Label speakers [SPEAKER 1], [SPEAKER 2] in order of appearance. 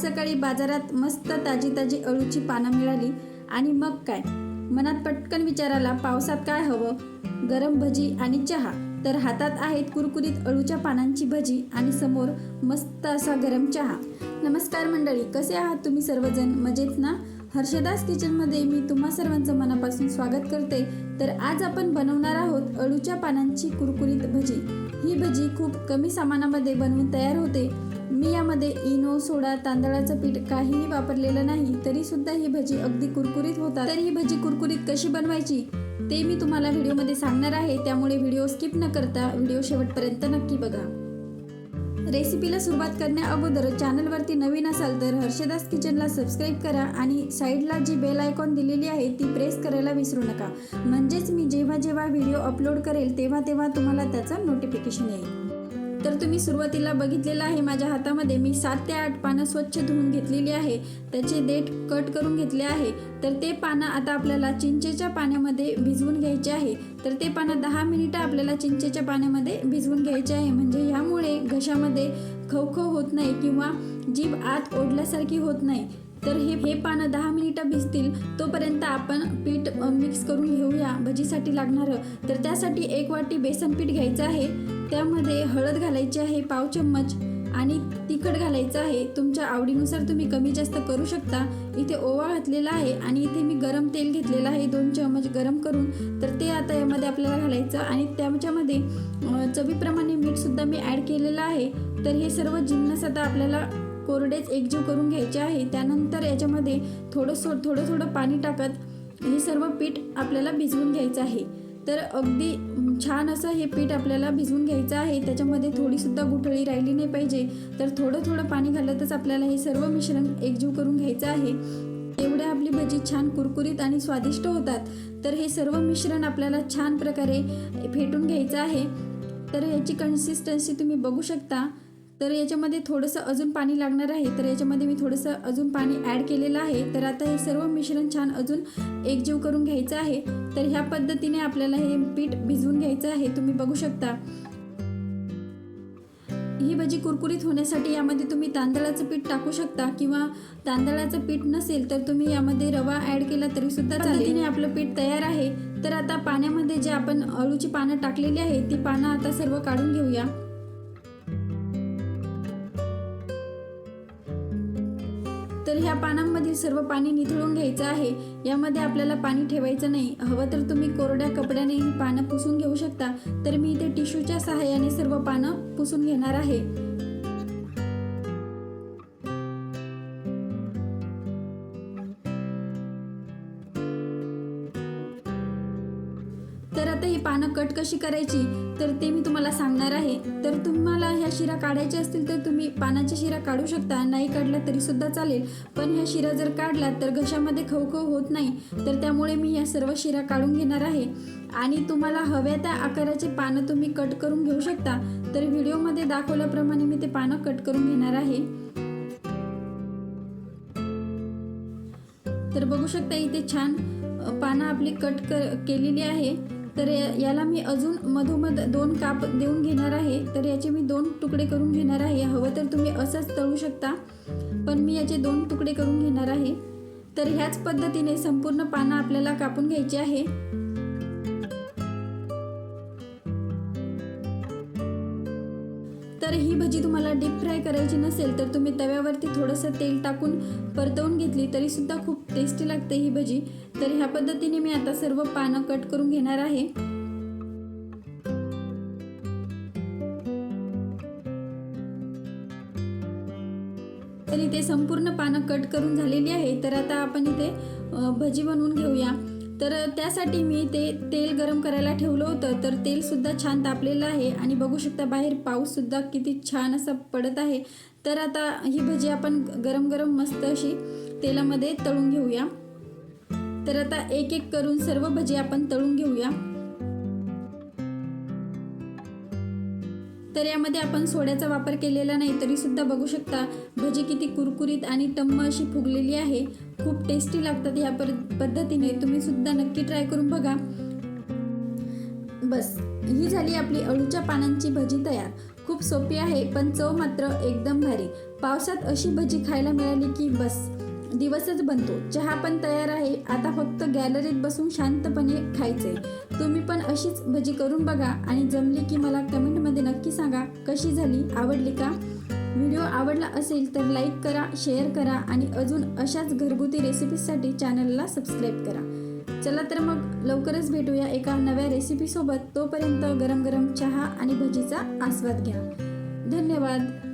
[SPEAKER 1] सकाळी बाजारात मस्त ताजी ताजी अळूची पानं मिळाली. आणि मग काय? मनात पटकन विचाराला पावसात काय हवं? गरम भजी आणि चहा. तर हातात आहेत कुरकुरीत अळूच्या पानांची भजी आणि समोर मस्त असा गरम चहा. नमस्कार मंडळी कसे आहात तुम्ही सर्वजण? मजेत ना? हर्षदास किचनमध्ये मी तुम्हा सर्वांचं मनापासून स्वागत करते. तर आज आपण बनवणार आहोत अळूच्या पानांची कुरकुरीत भजी. ही भजी खूप कमी सामानामध्ये बनवून तयार होते. मी यामध्ये इनो सोडा तांदळाचं पीठ काहीही वापरलेलं नाही तरी सुद्धा ही भजी अगदी कुरकुरीत होतात. तर ही भजी कुरकुरीत कशी बनवायची ते मी तुम्हाला व्हिडिओमध्ये सांगणार आहे. त्यामुळे व्हिडिओ स्किप न करता व्हिडिओ शेवटपर्यंत नक्की बघा. रेसिपीला सुरुवात करण्या अगोदर चॅनलवरती नवीन असाल तर हर्षदास किचनला सबस्क्राईब करा आणि साईडला जी बेल आयकॉन दिलेली आहे ती प्रेस करायला विसरू नका. म्हणजेच मी जेव्हा जेव्हा व्हिडिओ अपलोड करेल तेव्हा तेव्हा तुम्हाला त्याचं नोटिफिकेशन येईल. तर तुम्ही सुरुवातीला बघितलेलं आहे माझ्या हातामध्ये. मी सात ते आठ पानं स्वच्छ धुवून घेतलेली आहे. त्याचे देठ कट करून घेतले आहे. तर ते पानं आता आपल्याला चिंचेच्या पाण्यामध्ये भिजवून घ्यायचे आहे. तर ते पानं दहा मिनिटं आपल्याला चिंचेच्या पाण्यामध्ये भिजवून घ्यायचे आहे. म्हणजे ह्यामुळे घशामध्ये खवखव होत नाही किंवा जीभ आत ओढल्यासारखी होत नाही. तर हे हे पानं दहा मिनिटं भिजतील तोपर्यंत आपण पीठ मिक्स करून घेऊया. भजीसाठी लागणारं. तर त्यासाठी एक वाटी बेसन पीठ घ्यायचं आहे. त्यामध्ये हळद घालायची आहे पाव चम्मच आणि तिखट घालायचं आहे. तुमच्या आवडीनुसार तुम्ही कमी जास्त करू शकता. इथे ओवा घातलेला आहे आणि इथे मी गरम तेल घेतलेलं आहे. दोन चम्मच गरम करून. तर ते आता यामध्ये आपल्याला घालायचं आणि त्याच्यामध्ये चवीप्रमाणे मीठसुद्धा मी ॲड केलेलं आहे. तर हे सर्व जिन्नस आता आपल्याला कोरडेच एकजीव करून घ्यायचे आहे. त्यानंतर याच्यामध्ये थोडं सो थोडं थोडं पाणी टाकत हे सर्व पीठ आपल्याला भिजवून घ्यायचं आहे. तर अगदी छान असं हे पीठ आपल्याला भिजवून घ्यायचं आहे. त्याच्यामध्ये थोडीसुद्धा गुठळी राहिली नाही पाहिजे. तर थोडं थोडं पाणी घालतच आपल्याला हे सर्व मिश्रण एकजीव करून घ्यायचं आहे. एवढ्या आपली भजी छान कुरकुरीत आणि स्वादिष्ट होतात. तर हे सर्व मिश्रण आपल्याला छान प्रकारे फेटून घ्यायचं आहे. तर याची कन्सिस्टन्सी तुम्ही बघू शकता. तर याच्यामध्ये थोडंसं अजून पाणी लागणार आहे. तर याच्यामध्ये मी थोडंसं अजून पाणी ॲड केलेलं आहे. तर आता हे सर्व मिश्रण छान अजून एकजीव करून घ्यायचं आहे. तर ह्या पद्धतीने आपल्याला हे पीठ भिजवून घ्यायचं आहे. तुम्ही बघू शकता. ही भजी कुरकुरीत होण्यासाठी यामध्ये तुम्ही तांदळाचं पीठ टाकू शकता किंवा तांदळाचं पीठ नसेल तर तुम्ही यामध्ये रवा ॲड केला तरी सुद्धा चालतीने आपलं पीठ तयार आहे. तर आता पाण्यामध्ये जे आपण अळूची पानं टाकलेली आहे ती पानं आता सर्व काढून घेऊया. तर ह्या पानांमधील सर्व पाणी निथळून घ्यायचं आहे. यामध्ये आपल्याला पाणी ठेवायचं नाही. हवं तर तुम्ही कोरड्या कपड्याने ही पानं पुसून घेऊ शकता. तर मी इथे टिश्यूच्या सहाय्याने सर्व पानं पुसून घेणार आहे. तर आता ही पानं कट कशी करायची? तर ते मी तुम्हाला सांगणार आहे. तर तुम्हाला ह्या शिरा काढायच्या असतील तर तुम्ही पानाच्या शिरा काढू शकता. नाही काढला तरी सुद्धा चालेल. पण ह्या शिरा जर काढला तर घशामध्ये खवखव होत नाही. तर त्यामुळे मी या सर्व शिरा काढून घेणार आहे. आणि तुम्हाला हव्या त्या आकाराचे पानं तुम्ही कट करून घेऊ शकता. तर व्हिडिओमध्ये दाखवल्याप्रमाणे मी ते पानं कट करून घेणार आहे. तर बघू शकता इथे छान पानं आपली कट क केलेली आहे. तर या- याला मी अजून मधोमध दोन काप देऊन घेणार आहे. तर याचे मी दोन तुकडे करून घेणार आहे. हवं तर तुम्ही असंच तळू शकता पण मी याचे दोन तुकडे करून घेणार आहे. तर ह्याच पद्धतीने संपूर्ण पानं आपल्याला कापून घ्यायची आहे. तर ही भजी तुम्हाला डीप फ्राय करायची नसेल तर तुम्ही तव्यावरती थोडंसं तेल टाकून परतवून घेतली तरीसुद्धा खूप टेस्टी लागते ही भजी. तर ह्या पद्धतीने मी आता सर्व पानं कट करून घेणार आहे. तर इथे संपूर्ण पानं कट करून झालेली आहे. तर आता आपण इथे भजी बनवून घेऊया. तर त्यासाठी मी ते तेल गरम करायला ठेवलं होतं. तर तेल सुद्धा छान तापलेलं आहे. आणि बघू शकता बाहेर पाऊस सुद्धा किती छान असा पडत आहे. तर आता ही भजी आपण गरम गरम मस्त अशी तेलामध्ये तळून घेऊया. तर आता एक एक करून सर्व भजी आपण तळून घेऊया. तर यामध्ये आपण सोड्याचा वापर केलेला नाही तरी सुद्धा बघू शकता. भजी किती कुरकुरीत आणि टम्म अशी फुगलेली आहे. खूप टेस्टी लागतात ह्या पर पद्धतीने. तुम्ही सुद्धा नक्की ट्राय करून बघा. बस ही झाली आपली अळूच्या पानांची भजी तयार. खूप सोपी आहे पण चव मात्र एकदम भारी. पावसात अशी भजी खायला मिळाली की बस. दिवसच बनतो. चहा पण तयार आहे. आता फक्त गॅलरीत बसून शांतपणे खायचंय. तुम्ही पण अशीच भजी करून बघा आणि जमली की मला कमेंटमध्ये नक्की सांगा कशी झाली आवडली का? व्हिडिओ आवडला असेल तर लाईक करा शेअर करा आणि अजून अशाच घरगुती रेसिपीजसाठी चॅनलला सबस्क्राईब करा. चला तर मग लवकरच भेटूया एका नव्या रेसिपीसोबत. तोपर्यंत गरम गरम चहा आणि भजीचा आस्वाद घ्या. धन्यवाद.